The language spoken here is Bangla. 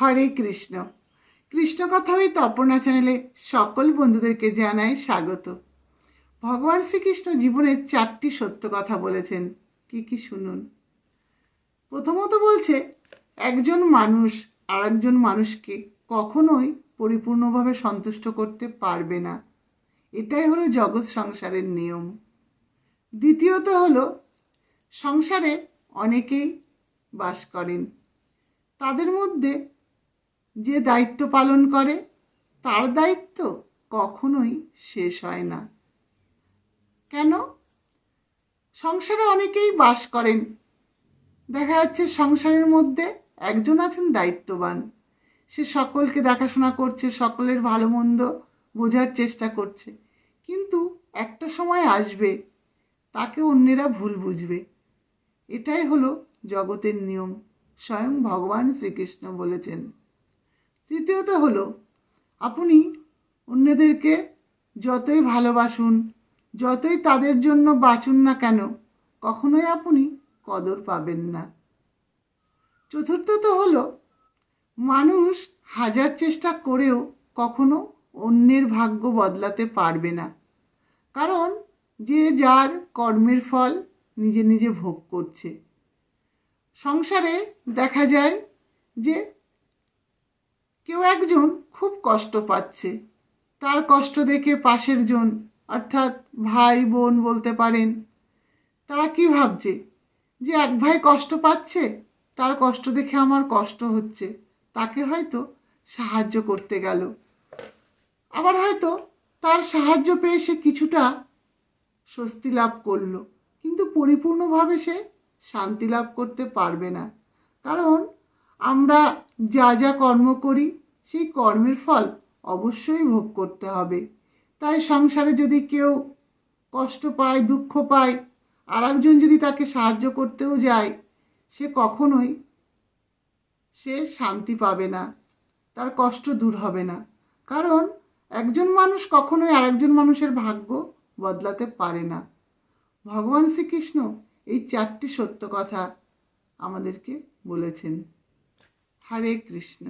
হরে কৃষ্ণ। কৃষ্ণ কথা হইতে অপর্ণা চ্যানেলে সকল বন্ধুদেরকে জানাই স্বাগত। ভগবান শ্রীকৃষ্ণ জীবনের চারটি সত্য কথা বলেছেন। কি কি শুনুন? প্রথমত বলছে, একজন মানুষ আর একজন মানুষকে কখনোই পরিপূর্ণভাবে সন্তুষ্ট করতে পারবে না। এটাই হলো জগৎ সংসারের নিয়ম। দ্বিতীয়ত হলো, সংসারে অনেকেই বাস করেন। তাদের মধ্যে যে দায়িত্ব পালন করে, তার দায়িত্ব কখনোই শেষ হয় না। কেন? সংসারে অনেকেই বাস করেন। দেখা যাচ্ছে সংসারের মধ্যে একজন আছেন দায়িত্ববান। সে সকলকে দেখাশোনা করছে, সকলের ভালো মন্দ বোঝার চেষ্টা করছে। কিন্তু একটা সময় আসবে, তাকে অন্যেরা ভুল বুঝবে। এটাই হলো জগতের নিয়ম, স্বয়ং ভগবান শ্রীকৃষ্ণ বলেছেন। তৃতীয়ত হলো, আপনি অন্যদেরকে যতই ভালোবাসুন, যতই তাদের জন্য বাঁচুন না কেন, কখনোই আপনি কদর পাবেন না। চতুর্থত হলো, মানুষ হাজার চেষ্টা করেও কখনো অন্যের ভাগ্য বদলাতে পারবে না। কারণ যে যার কর্মের ফল নিজে নিজে ভোগ করছে। সংসারে দেখা যায় যে কেউ একজন খুব কষ্ট পাচ্ছে। তার কষ্ট দেখে পাশের জন, অর্থাৎ ভাই, বোন বলতে পারেন, তারা কি ভাবছে? যে এক ভাই কষ্ট পাচ্ছে? তার কষ্ট দেখে আমার কষ্ট হচ্ছে। তাকে হয়তো সাহায্য করতে গেল। আবার হয়তো তার সাহায্য পেয়ে সে কিছুটা স্বস্তি লাভ করল। কিন্তু পরিপূর্ণভাবে সে শান্তি লাভ করতে পারবে না। কারণ আমরা যা যা কর্ম করি, সেই কর্মের ফল অবশ্যই ভোগ করতে হবে। তাই সংসারে যদি কেউ কষ্ট পায়, দুঃখ পায় আর একজন যদি তাকে সাহায্য করতেও যায়, সে কখনোই সে শান্তি পাবে না, তার কষ্ট দূর হবে না। কারণ একজন মানুষ কখনোই আরেকজন মানুষের ভাগ্য বদলাতে পারে না। ভগবান শ্রীকৃষ্ণ এই চারটি সত্য কথা আমাদেরকে বলেছেন। হরে কৃষ্ণ।